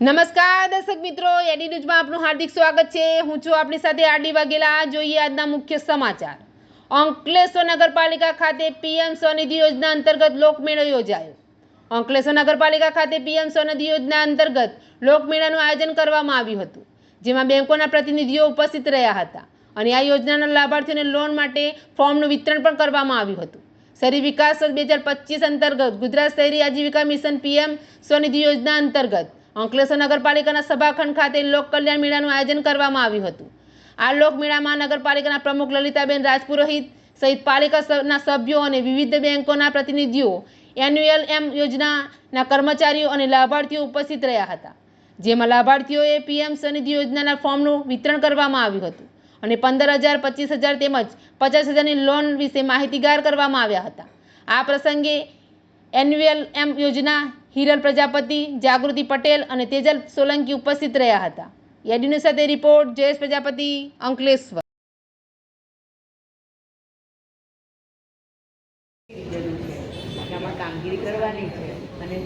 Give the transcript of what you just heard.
નમસ્કાર દર્શક મિત્રો, એડી ન્યૂઝમાં આપનું હાર્દિક સ્વાગત છે. હું છું આપણી સાથે આરડી વાઘેલા. જોઈએ આજના મુખ્ય સમાચાર. અંકલેશ્વર નગરપાલિકા ખાતે પીએમ સ્વનિધિ યોજના અંતર્ગત લોકમેળો યોજાયો. અંકલેશ્વર નગરપાલિકા ખાતે પીએમ સ્વનિધિ યોજના અંતર્ગત લોકમેળાનું આયોજન કરવામાં આવ્યું હતું, જેમાં બેંકોના પ્રતિનિધિઓ ઉપસ્થિત રહ્યા હતા અને આ યોજનાના લાભાર્થીઓને લોન માટે ફોર્મનું વિતરણ પણ કરવામાં આવ્યું હતું. શહેરી વિકાસ બે હજાર પચીસ અંતર્ગત ગુજરાત શહેરી આજીવિકા મિશન પીએમ સ્વનિધિ યોજના અંતર્ગત અંકલેશ્વર નગરપાલિકાના સભાખંડ ખાતે લોક કલ્યાણ મેળાનું આયોજન કરવામાં આવ્યું હતું. આ લોકમેળામાં નગરપાલિકાના પ્રમુખ લલિતાબેન રાજપુરોહિત સહિત પાલિકાના સભ્યો અને વિવિધ બેંકોના પ્રતિનિધિઓ, એન્યુઅલ એમ યોજનાના કર્મચારીઓ અને લાભાર્થીઓ ઉપસ્થિત રહ્યા હતા. જેમાં લાભાર્થીઓએ પીએમ સ્વનિધિ યોજનાના ફોર્મનું વિતરણ કરવામાં આવ્યું હતું અને પંદર હજાર, પચીસ હજાર તેમજ પચાસ હજારની લોન વિશે માહિતીગાર કરવામાં આવ્યા હતા. આ પ્રસંગે એન્યુઅલ એમ યોજના હિરલ પ્રજાપતિ, જાગૃતિ પટેલ અને તેજલ સોલંકી ઉપસ્થિત રહ્યા હતા. યાડીની સાથે રિપોર્ટ, જયેશ પ્રજાપતિ, અંકલેશ્વર. કામગીરી કરવાની છે અને